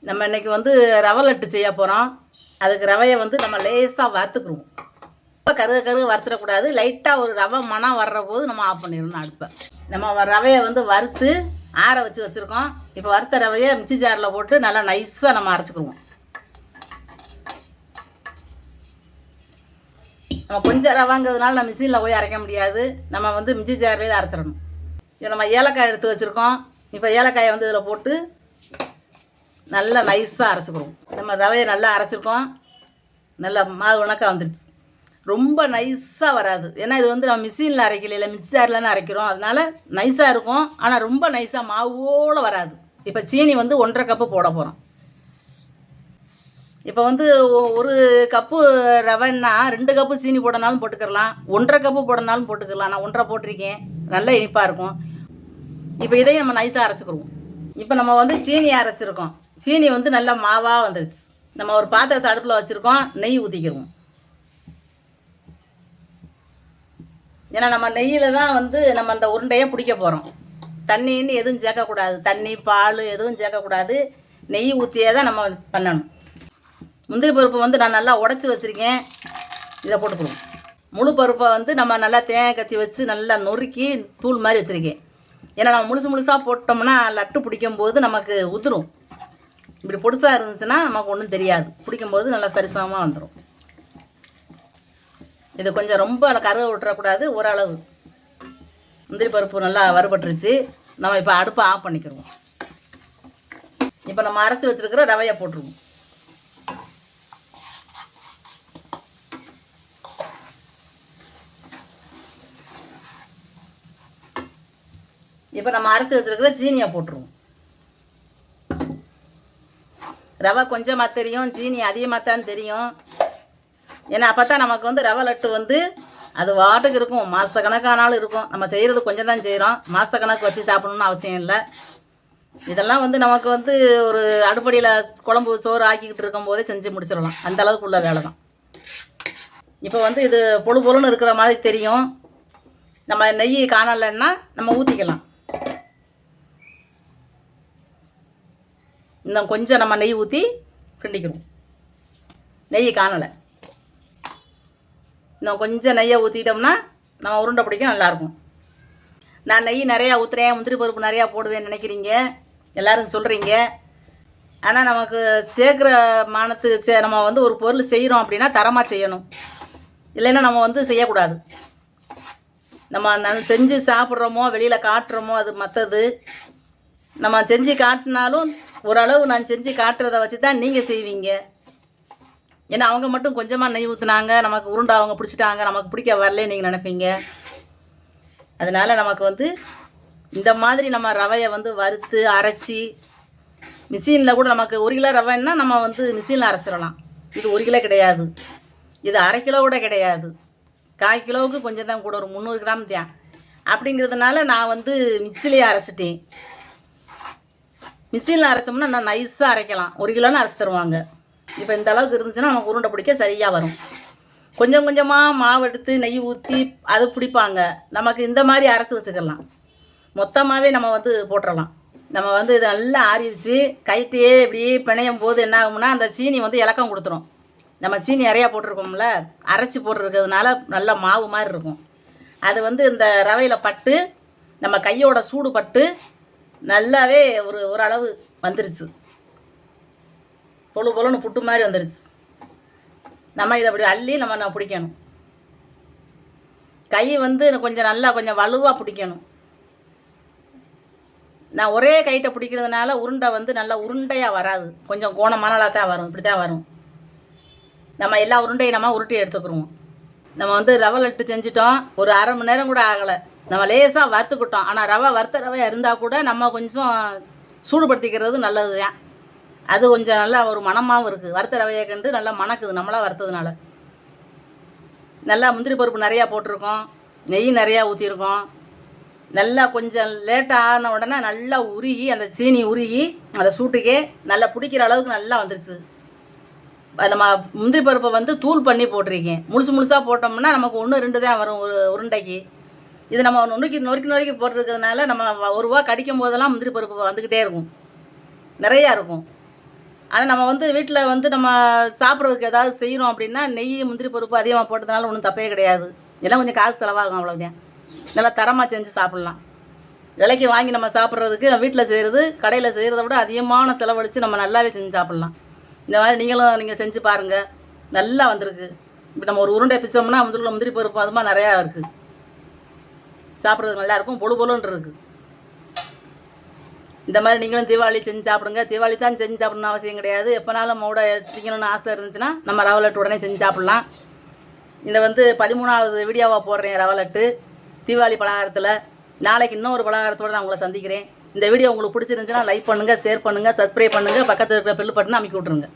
நம்ம இன்னைக்கு வந்து ரவை லட்டு செய்ய போகிறோம் அதுக்கு ரவையை வந்து நம்ம லேசாக வறுத்துக்குருவோம். ரொம்ப கருக கருக வறுத்துடக்கூடாது. லைட்டாக ஒரு ரவை மனம் வர்ற போது நம்ம ஆஃப் பண்ணிடணும் அடுப்பை. நம்ம வ- ரவையை வந்து வறுத்து ஆற வச்சு வச்சுருக்கோம். இப்போ வறுத்த ரவையை மிச்சி ஜாரில் போட்டு நல்லா நைஸாக நம்ம அரைச்சிக்குருவோம். நம்ம கொஞ்சம் ரவாங்கிறதுனால நம்ம மிஷினில் போய் அரைக்க முடியாது. நம்ம வந்து மிச்சி ஜாரிலே அரைச்சிடணும். இப்போ நம்ம ஏலக்காய் எடுத்து வச்சுருக்கோம். இப்போ ஏலக்காயை வந்து இதில் போட்டு நல்லா நைஸாக அரைச்சிக்கிறோம். நம்ம ரவையை நல்லா அரைச்சிருக்கோம். நல்லா மாவு உணக்காக வந்துருச்சு. ரொம்ப நைஸாக வராது. ஏன்னா இது வந்து நம்ம மிஷினில் அரைக்கல இல்லை மிக்சர்லன்னு அரைக்கிறோம். அதனால நைஸாக இருக்கும். ஆனால் ரொம்ப நைஸாக மாவோட வராது. இப்போ சீனி வந்து ஒன்றரை கப்பு போட போகிறோம் இப்போ வந்து ஒரு கப்பு ரவைன்னா ரெண்டு கப்பு சீனி போடனாலும் போட்டுக்கலாம். ஒன்றரை கப்பு போடனாலும் போட்டுக்கலாம். நான் ஒன்றரை போட்டிருக்கேன். நல்ல இனிப்பாக இருக்கும். இப்போ இதையும் நம்ம நைஸாக அரைச்சிக்கிருவோம் இப்போ நம்ம வந்து சீனி அரைச்சிருக்கோம். சீனி வந்து நல்லா மாவாக வந்துடுச்சு நம்ம ஒரு பாத்திரத்தை அடுப்பில் வச்சுருக்கோம் நெய் ஊற்றிக்கிருவோம் ஏன்னா நம்ம நெய்யில் தான் வந்து நம்ம அந்த உருண்டையை பிடிக்க போகிறோம் தண்ணின்னு எதுவும் சேர்க்கக்கூடாது. தண்ணி பால் எதுவும் சேர்க்கக்கூடாது. நெய் ஊற்றியே தான் நம்ம பண்ணணும். முந்திரி பருப்பு வந்து நான் நல்லா உடச்சி வச்சுருக்கேன். இதை போட்டுக்கணும். முழு பருப்பை வந்து நம்ம நல்லா தேங்காய் கத்தி வச்சு நல்லா நொறுக்கி தூள் மாதிரி வச்சுருக்கேன். ஏன்னா நம்ம முழுசு முழுசாக போட்டோம்னா லட்டு பிடிக்கும் போது நமக்கு உதிரும். இப்படி பொடிசாக இருந்துச்சுன்னா நமக்கு ஒன்றும் தெரியாது. பிடிக்கும்போது நல்லா சரிசமமாக வந்துடும் இது கொஞ்சம் ரொம்ப கருக விட்டுறக்கூடாது ஓரளவு. முந்திரி பருப்பு நல்லா வறுபட்டுருச்சு. நம்ம இப்போ அடுப்பை ஆஃப் பண்ணிக்கிறோம் இப்போ நம்ம அரைச்சி வச்சிருக்கிற ரவையை போட்டுருவோம். இப்போ நம்ம அரைச்சி வச்சிருக்கிற சீனியை போட்டுருவோம். ரவை கொஞ்சமாக தெரியும் சீனி அதிகமாக தான் தெரியும். ஏன்னா அப்போ தான் நமக்கு வந்து ரவை லட்டு வந்து அது வாட்டுக்கு இருக்கும் மாத கணக்கானாலும் இருக்கும். நம்ம செய்கிறது கொஞ்சம் தான் செய்கிறோம் மாத கணக்கு வச்சு சாப்பிடணும்னு அவசியம் இல்லை. இதெல்லாம் வந்து நமக்கு வந்து ஒரு அடுப்படியில் குழம்பு சோறு ஆக்கிக்கிட்டு இருக்கும் போதே செஞ்சு முடிச்சிடலாம். அந்த அளவுக்கு உள்ள வேலை தான். இப்போ வந்து இது பொழு பொழுன்னு இருக்கிற மாதிரி தெரியும். நம்ம நெய் காணலைன்னா நம்ம ஊற்றிக்கலாம் இன்னும் கொஞ்சம் நம்ம நெய் ஊற்றி கிண்டிக்கிறோம் நெய் காணலை. இன்னும் கொஞ்சம் நெய்யை ஊற்றிட்டோம்னா நம்ம உருண்டை பிடிக்க நல்லாயிருக்கும் நான் நெய் நிறையா ஊற்றுறேன் முந்திரி பருப்பு நிறையா போடுவேன்னு நினைக்கிறீங்க. எல்லோரும் சொல்கிறீங்க ஆனால் நமக்கு சேர்க்குற மானத்துக்கு சே நம்ம வந்து ஒரு பொருள் செய்கிறோம் அப்படின்னா தரமாக செய்யணும். இல்லைன்னா நம்ம வந்து செய்யக்கூடாது. நம்ம நல் செஞ்சு சாப்பிட்றோமோ வெளியில் காட்டுறோமோ அது மற்றது நம்ம செஞ்சு காட்டினாலும் ஓரளவு நான் செஞ்சு காட்டுறத வச்சு தான் நீங்கள் செய்வீங்க. ஏன்னா அவங்க மட்டும் கொஞ்சமாக நெய் ஊற்றுனாங்க நமக்கு உருண்டை அவங்க பிடிச்சிட்டாங்க நமக்கு பிடிக்க வரலே நீங்கள் நினைப்பீங்க. அதனால் நமக்கு வந்து இந்த மாதிரி நம்ம ரவையை வந்து வறுத்து அரைச்சி மிஷினில் கூட நமக்கு ஒரு கிலோ ரவைன்னா நம்ம வந்து மிஷினில் அரைச்சிடலாம். இது ஒரு கிலோ கிடையாது. இது அரை கிலோ கூட கிடையாது. கால் கிலோவுக்கு கொஞ்சம் தான் கூட ஒரு முந்நூறு கிராம் தான் அப்படிங்கிறதுனால நான் வந்து மிக்சிலேயே அரைச்சிட்டேன். மிஷினில் அரைச்சோம்னா நான் நைஸாக அரைக்கலாம். ஒரு கிலோன்னு அரைச்சி தருவாங்க. இப்போ இந்த அளவுக்கு இருந்துச்சுன்னா நமக்கு உருண்டை பிடிக்க சரியாக வரும். கொஞ்சம் கொஞ்சமாக மாவு எடுத்து நெய் ஊற்றி அது பிடிப்பாங்க. நமக்கு இந்த மாதிரி அரைச்சி வச்சுக்கலாம். மொத்தமாகவே நம்ம வந்து போட்டுடலாம் நம்ம வந்து இது நல்லா ஆறிடுச்சு. கைட்டையே இப்படி பிணையும் போது என்ன ஆகும்னா அந்த சீனி வந்து இலக்கம் கொடுத்துரும். நம்ம சீனி நிறையா போட்டிருக்கோம்ல அரைச்சி போட்டிருக்கிறதுனால நல்ல மாவு மாதிரி இருக்கும். அது வந்து இந்த ரவையில் பட்டு நம்ம கையோட சூடு பட்டு நல்லாவே ஒரு ஓரளவு வந்துருச்சு. பொழு பொழுன்னு புட்டு மாதிரி வந்துருச்சு. நம்ம இதை அப்படி அள்ளி நம்ம நான் பிடிக்கணும். கை வந்து கொஞ்சம் நல்லா கொஞ்சம் வலுவாக பிடிக்கணும். நான் ஒரே கைட்டை பிடிக்கிறதுனால உருண்டை வந்து நல்லா உருண்டையாக வராது. கொஞ்சம் கோணமானலாக தான் வரும் இப்படி தான் வரும். நம்ம எல்லா உருண்டையும் நம்ம உருட்டி எடுத்துக்கிறோம் நம்ம வந்து ரவை லட்டு செஞ்சிட்டோம். ஒரு அரை மணி நேரம் கூட ஆகலை. நம்ம லேசாக வறுத்துக்கிட்டோம். ஆனால் ரவை வறுத்த ரவை இருந்தால் கூட நம்ம கொஞ்சம் சூடுபடுத்திக்கிறது நல்லது தான். அது கொஞ்சம் நல்லா ஒரு மனமாகவும் இருக்குது வறுத்த ரவையை கண்டு நல்லா மணக்குது. நம்மளாக வறுத்ததுனால. நல்லா முந்திரி பருப்பு நிறையா போட்டிருக்கோம். நெய் நிறையா ஊற்றிருக்கோம் நல்லா கொஞ்சம் லேட்டாக ஆன உடனே நல்லா உருகி அந்த சீனி உருகி அந்த சூட்டுக்கே நல்லா பிடிக்கிற அளவுக்கு நல்லா வந்துருச்சு. நம்ம முந்திரி பருப்பை வந்து தூள் பண்ணி போட்டிருக்கேன். முழுசு முழுசாக போட்டோம்னா நமக்கு ஒன்று ரெண்டு தான் வரும் ஒரு உருண்டைக்கு. இது நம்ம நொறுக்கி நொறுக்கி நொறுக்கி போட்டிருக்கிறதுனால நம்ம ஒரு ரூபா கடிக்கும் போதெல்லாம் முந்திரி பருப்பு வந்துக்கிட்டே இருக்கும். நிறையா இருக்கும். ஆனால் நம்ம வந்து வீட்டில் வந்து நம்ம சாப்பிட்றதுக்கு ஏதாவது செய்கிறோம் அப்படின்னா நெய் முந்திரி பருப்பு அதிகமாக போட்டதுனால ஒன்றும் தப்பே கிடையாது. எல்லாம் கொஞ்சம் காசு செலவாகும் அவ்வளோதான் நல்லா தரமாக செஞ்சு சாப்பிட்லாம். விலைக்கு வாங்கி நம்ம சாப்பிட்றதுக்கு வீட்டில் செய்கிறது கடையில் செய்கிறத விட அதிகமான செலவழித்து நம்ம நல்லாவே செஞ்சு சாப்பிட்லாம். இந்த மாதிரி நீங்களும் நீங்கள் செஞ்சு பாருங்கள் நல்லா வந்திருக்கு. இப்போ நம்ம ஒரு உருண்டை பிச்சோம்னா முந்திரி முந்திரி பருப்பு அது மாதிரி நிறையா இருக்குது சாப்பிட்றதுக்கு நல்லாயிருக்கும் பொழு பொழுன்னு இருக்குது இந்த மாதிரி நீங்களும் தீபாவளி செஞ்சு சாப்பிடுங்க. தீபாவளி தான் செஞ்சு சாப்பிடணும்னு அவசியம் கிடையாது. எப்போனாலும் நம்மளோட திங்கணும்னு ஆசை இருந்துச்சுன்னா நம்ம ரவை லட்டு உடனே செஞ்சு சாப்பிட்லாம். இந்த வந்து பதிமூணாவது வீடியோவாக போடுறேன் ரவை லட்டு. தீபாவளி பலகாரத்தில் நாளைக்கு இன்னொரு பலகாரத்தோடு நான் உங்களை சந்திக்கிறேன். இந்த வீடியோ உங்களுக்கு பிடிச்சிருந்துச்சுன்னா லைக் பண்ணுங்கள் ஷேர் பண்ணுங்கள் சப்ஸ்கிரைப் பண்ணுங்கள் பக்கத்தில் இருக்கிற பெல் பட்டனை அமைக்கி விட்ருங்க